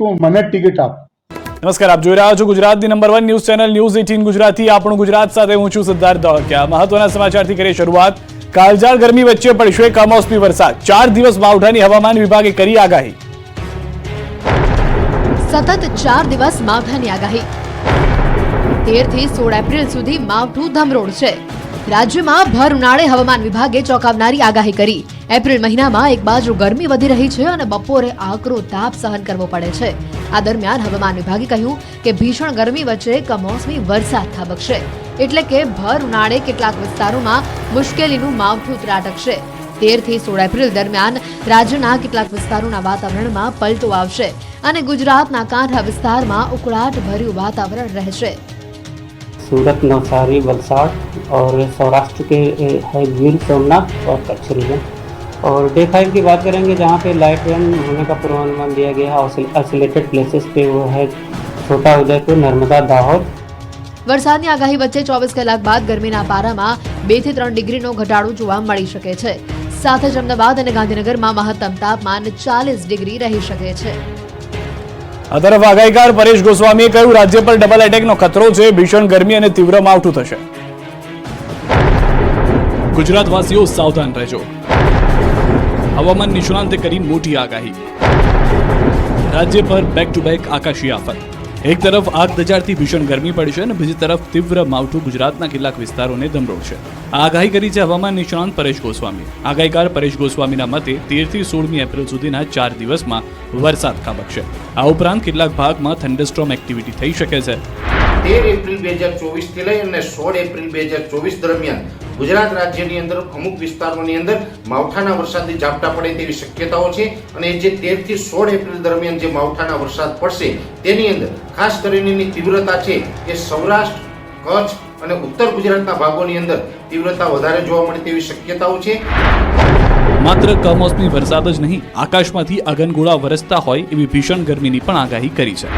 તું મને ટિકિટ આપ. નમસ્કાર આપ જોઈ રહ્યા છો ગુજરાતની number one news channel news eighteen Gujarati. આપણું ગુજરાત સાથે હું છું સિદ્ધાર્થ ધોળકિયા. મહત્વના સમાચારથી કરીએ શરૂઆત. કાળઝાળ ગરમી વચ્ચે પડશે કમોસમી વરસાદ. ચાર દિવસ માવઠાની હવામાન વિભાગે કરી આગાહી. સતત ચાર દિવસ માવઠાની આગાહી. તેરથી સોળ એપ્રિલ સુધી માવઠું ધમરોડ છે. રાજ્યમાં ભર ઉનાળે હવામાન વિભાગે ચોંકાવનારી આગાહી કરી. એપ્રિલ મહિનામાં એક બાજુ ગરમી વધી રહી છે અને બપોરે આકરો તાપ સહન કરવો પડે છે. આ દરમિયાન હવામાન વિભાગે કહ્યું કે ભીષણ ગરમી વચ્ચે કમોસમી વરસાદ થાબકશે. એટલે કે ભર ઉનાળે કેટલાક વિસ્તારોમાં મુશ્કેલીનું માવઠું ત્રાટકશે. તેરથી સોળ એપ્રિલ દરમિયાન રાજ્યના કેટલાક વિસ્તારોના વાતાવરણમાં પલટો આવશે અને ગુજરાતના કાંઠા વિસ્તારમાં ઉકળાટ ભર્યું વાતાવરણ રહેશે. सूरत नवसारी वलसाड़ और सौराष्ट्र के ए, है गिर सोमनाथ और कच्छ रीजन और डे फाइव की बात करेंगे जहाँ पे लाइट रेन होने का पूर्वानुमान दिया गया है आइसोलेटेड प्लेसेस पे वो है छोटा उदयपुर नर्मदा दाहोद વરસાદની આગાહી વચ્ચે ચોવીસ કલાક બાદ ગરમીના પારામાં બે થી ત્રણ ડિગ્રીનો ઘટાડો જોવા મળી શકે છે સાથે જ અમદાવાદ અને ગાંધીનગરમાં મહત્તમ તાપમાન ચાલીસ ડિગ્રી રહી શકે છે આ તરફ આગાહીકાર પરેશ ગોસ્વામીએ કહ્યું, રાજ્ય પર ડબલ એટેકનો ખતરો છે, ભીષણ ગરમી અને તીવ્ર માવઠું થશે. ગુજરાતવાસીઓ સાવધાન રહેજો. હવામાન નિષ્ણાંતે કરી મોટી આગાહી. રાજ્ય પર બેક ટુ બેક આકાશી આફત. એક તરફ આગ દજાડતી ભીષણ ગરમી પડશે અને બીજી તરફ તીવ્ર માવઠું ગુજરાતના કેટલાક વિસ્તારોને ધમરોળશે આ આગાહી કરી છે હવામાન નિષ્ણાંત પરેશ ગોસ્વામી. આગાહીકાર પરેશ ગોસ્વામીના મતે તેરથી સોળમી એપ્રિલ સુધીના ચાર દિવસમાં વરસાદ ખાબકશે. આ ઉપરાંત કેટલાક ભાગમાં થંડરસ્ટ્રોમ એક્ટિવિટી થઈ શકે છે. તેર એપ્રિલ બે હજાર ચોવીસથી લઈ અને સોળ એપ્રિલ બે હજાર ચોવીસ દરમિયાન ગુજરાત રાજ્યની અંદર અમુક વિસ્તારોની અંદર માવઠાના વરસાદની ઝાપટા પડે તેવી શક્યતાઓ છે અને જે તેરથી સોળ એપ્રિલ દરમિયાન જે માવઠાના વરસાદ પડશે, તેની અંદર ખાસ કરીને તીવ્રતા છે એ સૌરાષ્ટ્ર, કચ્છ અને ઉત્તર ગુજરાતના ભાગોની અંદર તીવ્રતા વધારે જોવા મળે તેવી શક્યતાઓ છે. માત્ર કમોસમી વરસાદ જ નહીં, આકાશમાંથી અગનગોળા વરસતા હોય એવી ભીષણ ગરમીની પણ આગાહી કરી છે.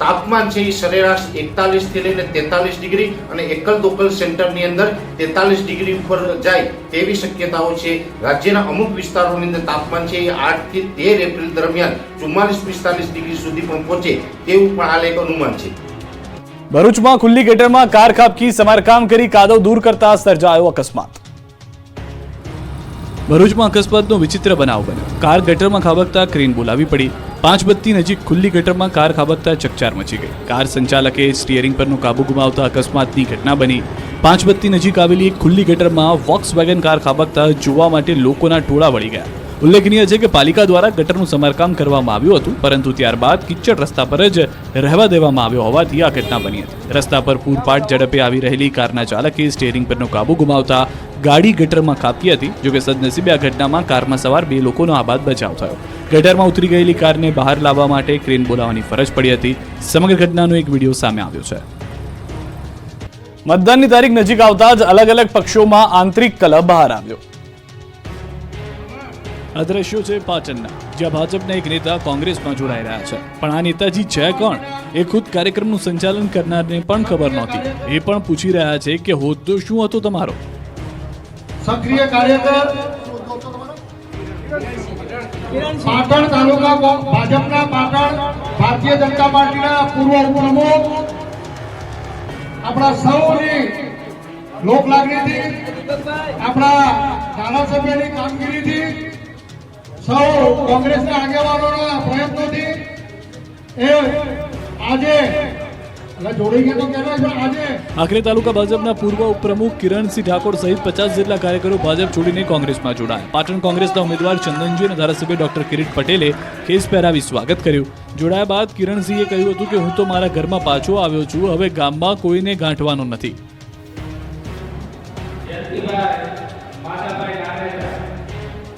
તાપમાન છે એ સરેરાશ એકતાલીસથી લઈને તેતાલીસ ડિગ્રી અને એકલ દોકલ સેન્ટરની અંદર તેતાલીસ ડિગ્રી ઉપર જાય તેવી શક્યતાઓ છે. રાજ્યના અમુક વિસ્તારોની અંદર તાપમાન છે એ આઠથી તેર એપ્રિલ દરમિયાન ચુમ્માલીસ પિસ્તાલીસ ડિગ્રી સુધી પણ પહોંચે તેવું પણ હાલ એક અનુમાન છે. ભરૂચમાં ખુલ્લી ગટરમાં કાર ખાબકી, સમારકામ કરી કાદવ દૂર કરતા સર્જાયો અકસ્માત. ભરૂચમાં અકસ્માતનો વિચિત્ર બનાવ બન્યો. કાર ગટરમાં ખાબકતા ક્રેન બોલાવી પડી. પાંચ બત્તી નજીક ખુલ્લી ગટરમાં કાર ખાબકતા ચકચાર મચી ગઈ. કાર સંચાલકે સ્ટીયરિંગ પરનો કાબુ ગુમાવતા અકસ્માતની ઘટના બની. પાંચ બત્તી નજીક આવેલી એક ખુલ્લી ગટરમાં વોક્સ વેગન કાર ખાબકતા જોવા માટે લોકોના ટોળા વળી ગયા. ઉલ્લેખનીય છે કે પાલિકા દ્વારા ગટરનું સમારકામ કરવામાં આવ્યું હતું, પરંતુ ત્યારબાદ કિચ્ચડ રસ્તા પર જ રહેવા દેવામાં આવ્યો હોવાથી આ ઘટના બની હતી. રસ્તા પર પૂરપાટ ઝડપે આવી રહેલી કારના ચાલકે સ્ટેરિંગ પરનો કાબુ ગુમાવતા ગાડી ગટરમાં ખાબકી હતી જોકે સદનસીબે આ ઘટનામાં કારમાં સવાર બે લોકોનો આબાદ બચાવ થયો. ગટરમાં ઉતરી ગયેલી કારને બહાર લાવવા માટે ક્રેન બોલાવવાની ફરજ પડી હતી. સમગ્ર ઘટનાનો એક વીડિયો સામે આવ્યો છે. મતદાનની તારીખ નજીક આવતા જ અલગ અલગ પક્ષોમાં આંતરિક કલહ બહાર આવ્યો. આ છે પાટણના જ્યાં ભાજપના એક નેતા કોંગ્રેસમાં જોડાઈ રહ્યા છે. પણ આ નેતાજી છે કોણ? એ ખુદ કાર્યક્રમનું સંચાલન કરનારને પણ ખબર નહોતી. એ પણ પૂછી રહ્યા છે કે હોદ્દો શું હતો તમારો? સક્રિય કાર્યકર પાટણ તાલુકા ભાજપના પાટણ ભારતીય જનતા પાર્ટીના પૂર્વ ઉપપ્રમુખ. આપણા સૌની લોક લાગણીથી, આપણા ધારાસભ્યની કામગીરીથી કોંગ્રેસના આગેવાનોના પ્રયત્નોથી એ આજે એટલે જોડી ગયા તો કહેવાય છે આજે આખરે તાલુકા ભાજપના પૂર્વ ઉપપ્રમુખ કિરણસિંહ ઠાકોર સહિત પચાસ જેટલા કાર્યકરો ભાજપ છોડીને કોંગ્રેસમાં જોડાયા. પાટણ કોંગ્રેસના ઉમેદવાર ચંદનજી અને ધારાસભ્ય ડોક્ટર કિરીટ પટેલે કેસ પહેરાવી સ્વાગત કર્યું. જોડાયા બાદ કિરણસિંહે કહ્યું હતું કે હું તો મારા ઘરમાં પાછો આવ્યો છું હવે ગામમાં કોઈને ગાંઠવાનો નથી.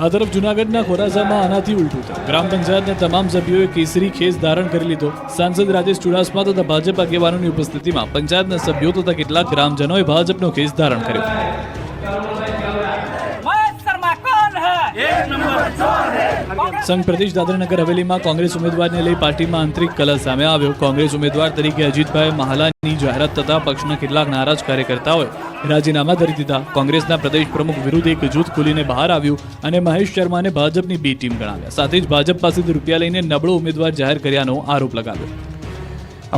આ તરફ જુનાગઢના ખોરાસામાં આનાથી ઉલટું થયું. ગ્રામ પંચાયતના તમામ સભ્યોએ કેસરી ખેસ ધારણ કરી લીધો. સાંસદ રાજેશ ચુડાસમા તથા ભાજપ આગેવાનોની ઉપસ્થિતિમાં પંચાયતના સભ્યો તથા કેટલાક ગ્રામજનોએ ભાજપનો ખેસ ધારણ કર્યો. સંઘ પ્રદેશ દાદરાનગર હવેલીમાં કોંગ્રેસ ઉમેદવારને લઈ પાર્ટીમાં આંતરિક કલહ સામે આવ્યો. કોંગ્રેસ ઉમેદવાર તરીકે અજીતભાઈ મહાલાની જાહેરાત થતાં પક્ષના કેટલાક નારાજ કાર્યકર્તાઓએ રાજીનામા ધરી દીધા. કોંગ્રેસના પ્રદેશ પ્રમુખ વિરુદ્ધ એક જૂથ ખોલીને બહાર આવ્યું અને મહેશ શર્માને ભાજપની બી ટીમ ગણાવ્યા. સાથે જ ભાજપ પાસેથી રૂપિયા લઈને નબળો ઉમેદવાર જાહેર કર્યાનો આરોપ લગાવ્યો.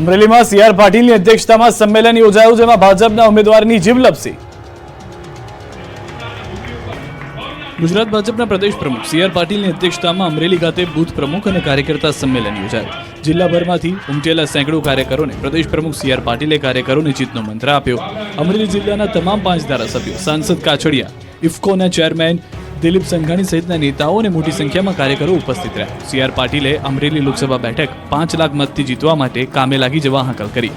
અમરેલીમાં સીઆર પાટીલની અધ્યક્ષતામાં સંમેલન યોજાયું, જેમાં ભાજપના ઉમેદવારની જીવલપસી ગુજરાત ભાજપના પ્રદેશ પ્રમુખ સી આર પાટીલની અધ્યક્ષતામાં અમરેલી ખાતે બૂથ પ્રમુખ અને કાર્યકર્તા સંમેલન યોજાયું. જિલ્લાભરમાંથી ઉમટેલા સેંકડો કાર્યકરોને પ્રદેશ પ્રમુખ સી આર પાટીલે કાર્યકરોને જીતનો મંત્ર આપ્યો. અમરેલી જિલ્લાના તમામ પાંચ ધારાસભ્યો, સાંસદ કાછડિયા, ઇફકોના ચેરમેન, દિલીપ સંઘાણી સહિતના નેતાઓ અને મોટી સંખ્યામાં કાર્યકરો ઉપસ્થિત રહ્યા. સી આર પાટીલે અમરેલી લોકસભા બેઠક પાંચ લાખ મતથી જીતવા માટે કામે લાગી જવા હાંકલ કરી.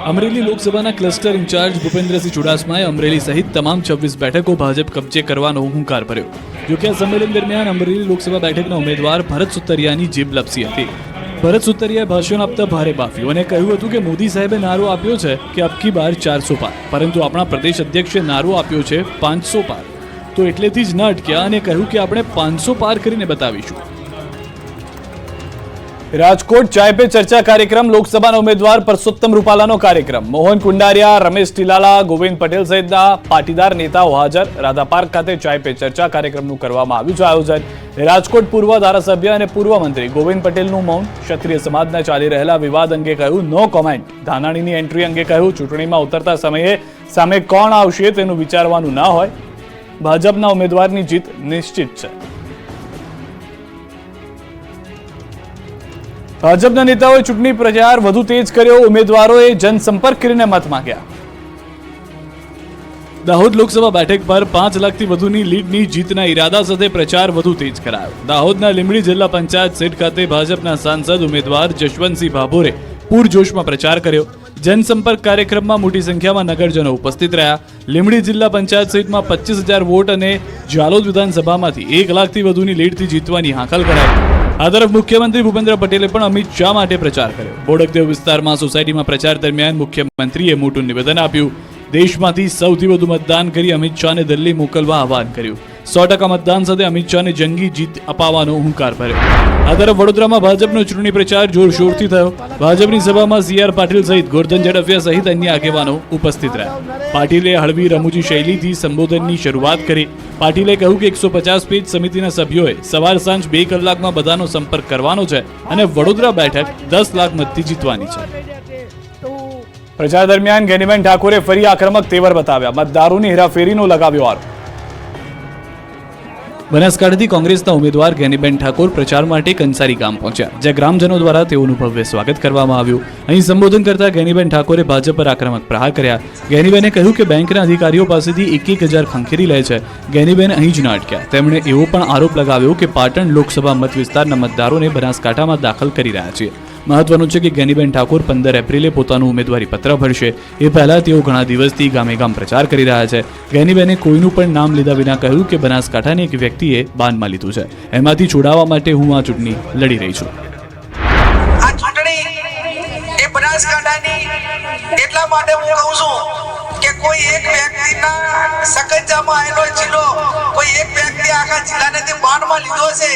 અમરેલી લોકસભાના ક્લસ્ટર ઇન્ચાર્જ ભૂપેન્દ્રસિંહ ચુડાસમાએ અમરેલી સહિત તમામ છવ્વીસ બેઠકો ભાજપ કબજે કરવાનો હુંકાર ભર્યો. જોકે આ સંમેલન દરમિયાન અમરેલી લોકસભા બેઠકના ઉમેદવાર ભરત સુતરિયાની જીભ લપસી હતી. ભરત સુતરિયાએ ભાષણ આપતા ભારે બાફ્યું અને કહ્યું હતું કે મોદી સાહેબે નારો આપ્યો છે કે અબકી બાર ચારસો પાર, પરંતુ આપણા પ્રદેશ અધ્યક્ષે નારો આપ્યો છે પાંચસો પાર. તો એટલેથી જ ન અટક્યા અને કહ્યું કે આપણે પાંચસો પાર કરીને બતાવીશું. રાજકોટ ચાય પે ચર્ચા કાર્યક્રમ, લોકસભાના ઉમેદવાર પરસોત્તમ રૂપાલાનો કાર્યક્રમ. મોહન કુંડારિયા, રમેશ ટીલાલા, ગોવિંદ પટેલ સહિતના પાટીદાર નેતાઓ હાજર. રાધા પાર્ક ખાતે ચાય પે ચર્ચા કાર્યક્રમનું કરવામાં આવ્યું છે આયોજન. રાજકોટ પૂર્વ ધારાસભ્ય અને પૂર્વ મંત્રી ગોવિંદ પટેલનું મૌન. ક્ષત્રિય સમાજના ચાલી રહેલા વિવાદ અંગે કહ્યું, નો કોમેન્ટ ધાનાણીની એન્ટ્રી અંગે કહ્યું, ચૂંટણીમાં ઉતરતા સમયે સામે કોણ આવશે તેનું વિચારવાનું ના હોય. ભાજપના ઉમેદવારની જીત નિશ્ચિત છે. ભાજપના નેતાઓએ ચૂંટણી પ્રચાર વધુ તેજ કર્યો. ઉમેદવારોએ જનસંપર્ક કરીને મત માંગ્યા. દાહોદ લોકસભા બેઠક પર પાંચ લાખથી વધુની લીડની જીતના ઈરાદા સાથે પ્રચાર વધુ તેજ કરાયો. દાહોદના લીંબડી જિલ્લા પંચાયત સીટ ખાતે ભાજપના સાંસદ ઉમેદવાર જશવંતસિંહ ભાભોરે પૂરજોશમાં પ્રચાર કર્યો. જનસંપર્ક કાર્યક્રમમાં મોટી સંખ્યામાં નગરજનો ઉપસ્થિત રહ્યા. લીંબડી જિલ્લા પંચાયત સીટમાં પચીસ હજાર વોટ અને જાલોદ વિધાનસભામાંથી એક લાખથી વધુની લીડથી જીતવાની હાંકલ કરાઈ. આ તરફ મુખ્યમંત્રી ભૂપેન્દ્ર પટેલે પણ અમિત શાહ માટે પ્રચાર કર્યો. બોડકદેવ વિસ્તારમાં સોસાયટીમાં પ્રચાર દરમિયાન મુખ્યમંત્રીએ મોટું નિવેદન આપ્યું. દેશમાંથી સૌથી વધુ મતદાન કરી અમિત શાહને દિલ્હી મોકલવા આહવાન કર્યું. સો ટકા મતદાન સાથે અમિત શાહને જંગી જીત અપાવવાનો હુંકાર ભર્યો. આ તરફ વડોદરામાં ભાજપનો ચૂંટણી પ્રચાર જોરશોરથી થયો. ભાજપની સભામાં સી આર પાટીલ સહિત ગોરધન ઝડફિયા સહિત અન્ય આગેવાનો ઉપસ્થિત રહ્યા. પાટીલે હળવી રમૂજી શૈલીથી સંબોધનની શરૂઆત કરી. પાટીલે કહ્યું કે એકસો પચાસ પેજ સમિતિના સભ્યોએ સવાર સાંજ બે કલાકમાં બધાનો સંપર્ક કરવાનો છે અને વડોદરા બેઠક દસ લાખ મતથી જીતવાની છે. પ્રચાર દરમિયાન ગેનીબેન ઠાકોરે ફરી આક્રમક તેવર બતાવ્યા. મતદારોની હેરાફેરીનો લગાવ્યો આરોપ. બનાસકાંઠાથી કોંગ્રેસના ઉમેદવાર ગેનીબેન ઠાકોર પ્રચાર માટે કંસારી ગામ પહોંચ્યા, જ્યાં ગ્રામજનો દ્વારા તેઓનું ભવ્ય સ્વાગત કરવામાં આવ્યું. અહીં સંબોધન કરતા ગેનીબેન ઠાકોરે ભાજપ પર આક્રમક પ્રહાર કર્યા. ગેનીબેને કહ્યું કે બેંકના અધિકારીઓ પાસેથી એક એક હજાર ખંખેરી લે છે. ગેનીબેન અહીં જ ન અટક્યા. તેમણે એવો પણ આરોપ લગાવ્યો કે પાટણ લોકસભા મત વિસ્તારના મતદારોને બનાસકાંઠામાં દાખલ કરી રહ્યા છે મહત્વનું છે કે ગેનીબેન ઠાકોર પંદર એપ્રિલે પોતાનું ઉમેદવારી પત્ર ભરશે. એ પહેલા તેઓ ઘણા દિવસથી ગામે ગામ પ્રચાર કરી રહ્યા છે. ગેનીબેને કોઈનું પણ નામ લીધા વિના કહ્યું કે બનાસકાંઠાની એક વ્યક્તિએ બાનમાં લીધું છે. એમાંથી છોડાવવા માટે હું આ ચૂંટણી લડી રહી છું. એટલા માટે હું કહું છું કે કોઈ એક વ્યક્તિના સકંજામાં આવેલો જિલ્લો આખા જિલ્લાને બાનમાં લીધો છે.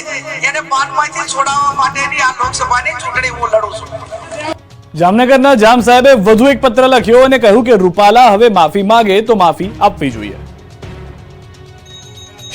એને બાનમાંથી છોડાવવા માટેની આ લોકસભાની ચૂંટણી હું લડું છું. જામનગરના જામ સાહેબે વધુ એક પત્ર લખ્યો અને કહ્યું કે રૂપાલા હવે માફી માંગે તો માફી આપવી જોઈએ.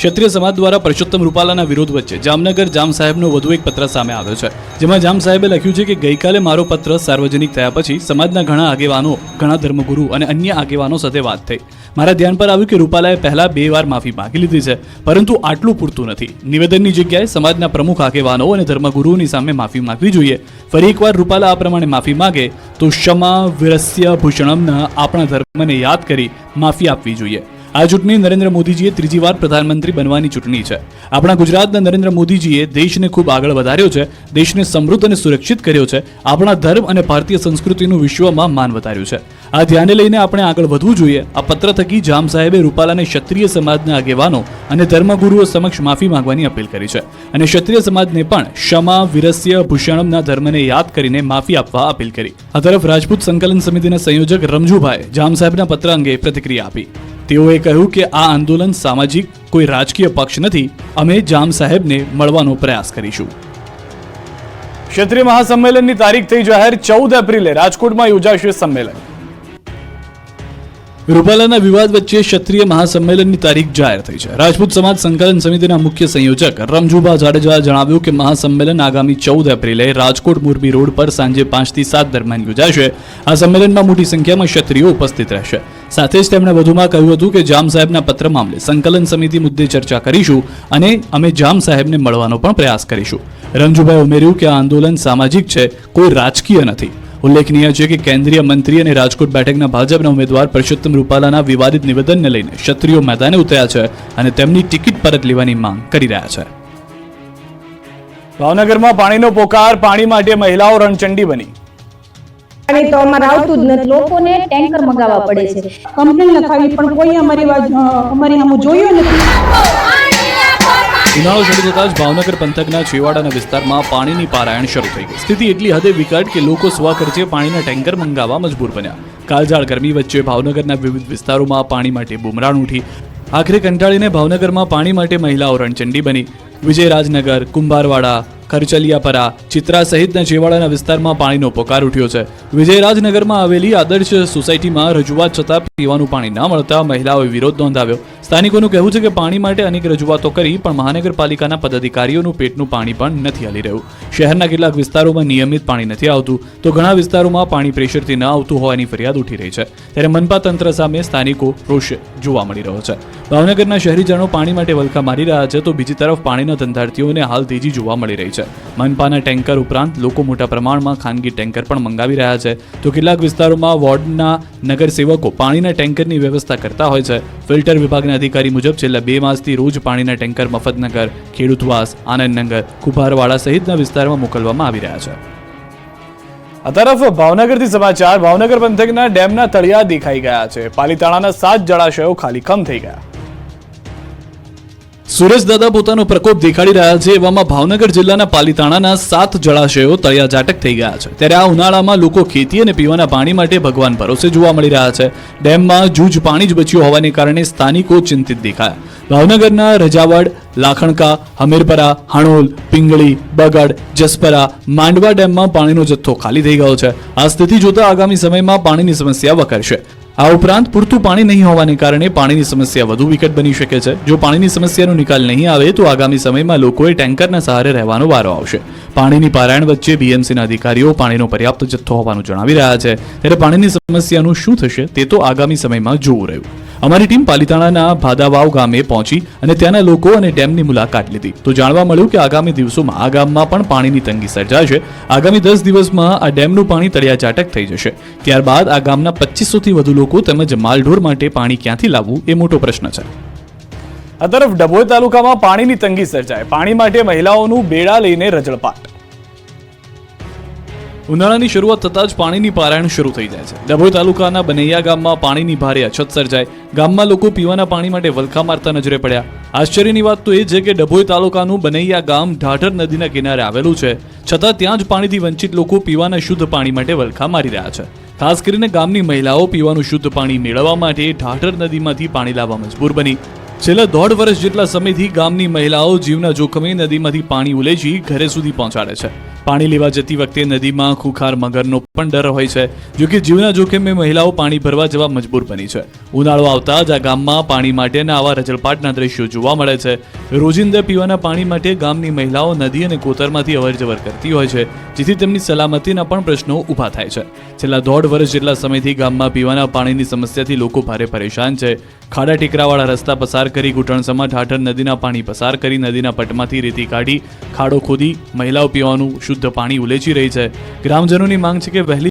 ક્ષત્રિય સમાજ દ્વારા પરસોત્તમ રૂપાલાના વિરોધ વચ્ચે જામનગર જામ સાહેબનો વધુ એક પત્ર સામે આવ્યો છે, જેમાં જામ સાહેબે લખ્યું છે કે ગઈકાલે મારો પત્ર સાર્વજનિક થયા પછી સમાજના ઘણા આગેવાનો, ઘણા ધર્મગુરુ અને અન્ય આગેવાનો સાથે વાત થઈ. મારા ધ્યાન પર આવ્યું કે રૂપાલાએ પહેલા બે વાર માફી માંગી લીધી છે, પરંતુ આટલું પૂરતું નથી. નિવેદનની જગ્યાએ સમાજના પ્રમુખ આગેવાનો અને ધર્મગુરુઓની સામે માફી માંગવી જોઈએ. ફરી એકવાર રૂપાલા આ પ્રમાણે માફી માંગે, તો ક્ષમા વિરસ્ય ભૂષણમના આપણા ધર્મને યાદ કરી માફી આપવી જોઈએ. આ ચૂંટણી નરેન્દ્ર મોદીજીએ ત્રીજી વાર પ્રધાનમંત્રી બનવાની ચૂંટણી છે. આપણા ગુજરાતના નરેન્દ્ર મોદીજીએ દેશને ખૂબ આગળ વધાર્યો છે, દેશને સમૃદ્ધ અને સુરક્ષિત કર્યો છે, આપણા ધર્મ અને ભારતીય સંસ્કૃતિનું વિશ્વમાં માન વધાર્યું છે. આ ધ્યાને લઈને આપણે આગળ વધવું જોઈએ. આ પત્ર થકી જામ સાહેબે રૂપાલાને ક્ષત્રિય સમાજના આગેવાનો અને ધર્મગુરુઓ સમક્ષ માફી માંગવાની અપીલ કરી છે. અને ક્ષત્રિય સમાજને પણ ક્ષમા, વિરસ્ય, ભૂષણમના ધર્મને યાદ કરીને માફી આપવા અપીલ કરી. આ તરફ રાજપૂત સંકલન સમિતિના સંયોજક રમજુભાઈ જામ સાહેબના પત્ર અંગે પ્રતિક્રિયા આપી. તેઓએ કહ્યું કે આ આંદોલન સામાજિક કોઈ રાજકીય પક્ષ નથી, અમે જામ સાહેબને મળવાનો પ્રયાસ કરીશું. ક્ષત્રિય મહાસંમેલનની તારીખ થઈ જાહેર ચૌદ એપ્રિલે રાજકોટમાં યોજાશે સંમેલન. રૂપાલાના વિવાદ વચ્ચે ક્ષત્રિય મહાસંમેલનની તારીખ જાહેર થઈ છે. રાજપૂત સમાજ સંકલન સમિતિના મુખ્ય સંયોજક રમજુભા જાડેજાએ જણાવ્યું કે મહાસંમેલન આગામી ચૌદ એપ્રિલે રાજકોટ મોરબી રોડ પર સાંજે પાંચથી સાત દરમિયાન યોજાશે. આ સંમેલનમાં મોટી સંખ્યામાં ક્ષત્રિયો ઉપસ્થિત રહેશે. સાથે જ તેમણે વધુમાં કહ્યું હતું કે જામ સાહેબના પત્ર મામલે સંકલન સમિતિ મુદ્દે ચર્ચા કરીશું અને અમે જામ સાહેબને મળવાનો પણ પ્રયાસ કરીશું. રમજુભાઈ ઉમેર્યું કે આ આંદોલન સામાજિક છે, કોઈ રાજકીય નથી. ઉલ્લેખનીય છે કે કેન્દ્રીય મંત્રી અને રાજકોટ બેઠકના ભાજપના ઉમેદવાર પરસોત્તમ રૂપાલાના વિવાદિત નિવેદનને લઈને ક્ષત્રિયો મેદાને ઉતર્યા છે અને તેમની ટિકિટ પરત લેવાની માંગ કરી રહ્યા છે. ભાવનગરમાં પાણીનો પોકાર, પાણી માટે મહિલાઓ રણચંડી બની. લોકોને ટેન્કર મગાવવા પડે છે. કમ્પ્લેન લખાવી પણ કોઈ અમારી અમારી જોયું નથી. ઉનાળો ચડી જતા જ ભાવનગર પંથકના છેવાડાના વિસ્તારમાં પાણીની પારાયણ શરૂ થઈ ગઈ. સ્થિતિ એટલી હદે વિકટ કે લોકો સ્વખર્ચે પાણીના ટેન્કર મંગાવવા મજબૂર બન્યા. કાળઝાળ ગરમી વચ્ચે ભાવનગરના વિવિધ વિસ્તારોમાં પાણી માટે બુમરાણ ઉઠી. આખરે કંટાળીને ભાવનગરમાં પાણી માટે મહિલાઓ રણચંડી બની. વિજયરાજનગર, કુંભારવાડા ખરચલિયાપરા, ચિત્રા સહિતના છેવાડાના વિસ્તારમાં પાણીનો પોકાર ઉઠ્યો છે. વિજયરાજનગરમાં આવેલી આદર્શ સોસાયટીમાં રજૂઆત છતાં પીવાનું પાણી ન મળતા મહિલાઓએ વિરોધ નોંધાવ્યો. સ્થાનિકોનું કહેવું છે કે પાણી માટે અનેક રજૂઆતો કરી, પણ મહાનગરપાલિકાના પદાધિકારીઓનું પેટનું પાણી પણ નથી હાલી રહ્યું. શહેરના કેટલાક વિસ્તારોમાં નિયમિત પાણી નથી આવતું, તો ઘણા વિસ્તારોમાં પાણી પ્રેશરથી ન આવતું હોવાની ફરિયાદ ઉઠી રહી છે. ત્યારે મનપા તંત્ર સામે સ્થાનિકો રોષ જોવા મળી રહ્યો છે. ભાવનગરના શહેરીજનો પાણી માટે વલખા મારી રહ્યા છે, તો બીજી તરફ પાણીના ધંધાર્થીઓને હાલ તેજી જોવા મળી રહી છે. મનપાના ટેન્કર ઉપરાંત લોકો મોટા પ્રમાણમાં ખાનગી ટેન્કર પણ મંગાવી રહ્યા છે. તો કેટલાક વિસ્તારોમાં વોર્ડના નગરસેવકો પાણીના ટેન્કરની વ્યવસ્થા કરતા હોય છે. ફિલ્ટર વિભાગના અધિકારી મુજબ છેલ્લા બે માસથી રોજ પાણીના ટેન્કર મફતનગર, ખેડૂતવાસ, આનંદનગર, કુભારવાડા સહિતના વિસ્તારમાં મોકલવામાં આવી રહ્યા છે. આ તરફ ભાવનગરથી સમાચાર, ભાવનગર પંથકના ડેમના તળિયા દેખાઈ ગયા છે. પાલીતાણાના સાત જળાશયો ખાલીખમ થઈ ગયા. સુરેશ દાદા પોતાનો પ્રકોપ દેખાડી રહ્યા છે એવામાં ભાવનગર જિલ્લાના પાલીતાણાના સાત જળાશયો તળિયા જાટક થઈ ગયા છે. ત્યારે આ ઉનાળામાં લોકો ખેતી અને પીવાના પાણી માટે ભગવાન ભરોસે જોવા મળી રહ્યા છે. ડેમમાં જૂજ પાણી જ બચ્યું હોવાને કારણે સ્થાનિકો ચિંતિત દેખાયા. ભાવનગરના રજાવડ, લાખણકા, હમીરપરા, હણોલ, પિંગળી, બગડ, જસપરા, માંડવા ડેમમાં પાણીનો જથ્થો ખાલી થઈ ગયો છે. આ સ્થિતિ જોતા આગામી સમયમાં પાણીની સમસ્યા વકરશે. આ ઉપરાંત પૂરતું પાણી નહીં હોવાને કારણે પાણીની સમસ્યા વધુ વિકટ બની શકે છે. જો પાણીની સમસ્યાનો નિકાલ નહીં આવે, તો આગામી સમયમાં લોકોએ ટેન્કરના સહારે રહેવાનો વારો આવશે. પાણીની પારાયણ વચ્ચે બીએમસીના અધિકારીઓ પાણીનો પર્યાપ્ત જથ્થો હોવાનું જણાવી રહ્યા છે. ત્યારે પાણીની સમસ્યાનું શું થશે, તે તો આગામી સમયમાં જોવું રહ્યું. અમારી ટીમ પાલિતાણાના ભાદાવાવ ગામે પહોંચી અને ત્યાંના લોકો અને ડેમની મુલાકાત લીધી. તો જાણવા મળ્યું કે આગામી દિવસોમાં આ ગામમાં પણ પાણીની તંગી સર્જાશે. આગામી દસ દિવસમાં આ ડેમનું પાણી તળિયા ચાટક થઈ જશે. ત્યારબાદ આ ગામના પચીસોથી વધુ લોકો તેમજ માલઢોર માટે પાણી ક્યાંથી લાવવું એ મોટો પ્રશ્ન છે. આ તરફ ડભોઈ તાલુકામાં પાણીની તંગી સર્જાય. પાણી માટે મહિલાઓનું બેડા લઈને રજળપાટ. ઉનાળાની શરૂઆત થતાં જ પાણીની પારાયણ શરૂ થઈ જાય છે. ડભોઈ તાલુકાના બનૈયા ગામમાં પાણીની ભારે અછત સર્જાય ગામમાં લોકો પીવાના પાણી માટે વલખા મારતા નજરે પડ્યા. આશ્ચર્યની વાત તો એ છે કે ડભોઈ તાલુકાનું બનૈયા ગામ ઢાઢર નદીના કિનારે આવેલું છે. છતાં ત્યાં જ પાણીથી વંચિત લોકો પીવાના શુદ્ધ પાણી માટે વલખા મારી રહ્યા છે. ખાસ કરીને ગામની મહિલાઓ પીવાનું શુદ્ધ પાણી મેળવવા માટે ઢાઢર નદીમાંથી પાણી લાવવા મજબૂર બની. છેલ્લા દોઢ વર્ષ જેટલા સમયથી ગામની મહિલાઓ જીવના જોખમે નદીમાંથી પાણી ઉલેચી ઘરે સુધી પહોંચાડે છે. પાણી લેવા જતી વખતે નદીમાં ખુખાર મગરનો પણ ડર હોય છે, જો કે જીવના જોખમે મહિલાઓ પાણી ભરવા જવા મજબૂર બની છે. ઉનાળો આવતા જ આ ગામમાં પાણી માટેના આવા રજળપાટના દ્રશ્યો જોવા મળે છે. રોજિંદા પીવાના પાણી માટે ગામની મહિલાઓ નદી અને કોતરમાંથી અવરજવર કરતી હોય છે, જેથી તેમની સલામતીના પણ પ્રશ્નો ઊભા થાય છે. છેલ્લા દોઢ વર્ષ જેટલા સમયથી ગામમાં પીવાના પાણીની સમસ્યાથી લોકો ભારે પરેશાન છે. ખાડા ટેકરાવાળા રસ્તા પસાર કરી ઘૂંટણસમાં ઠાઠર નદીના પાણી પસાર કરી નદીના પટમાંથી રેતી કાઢી ખાડો ખોદી મહિલાઓ પીવાનું શુદ્ધ પાણી ઉલેચી રહી છે. ગ્રામજનોની માંગ છે કે વહેલી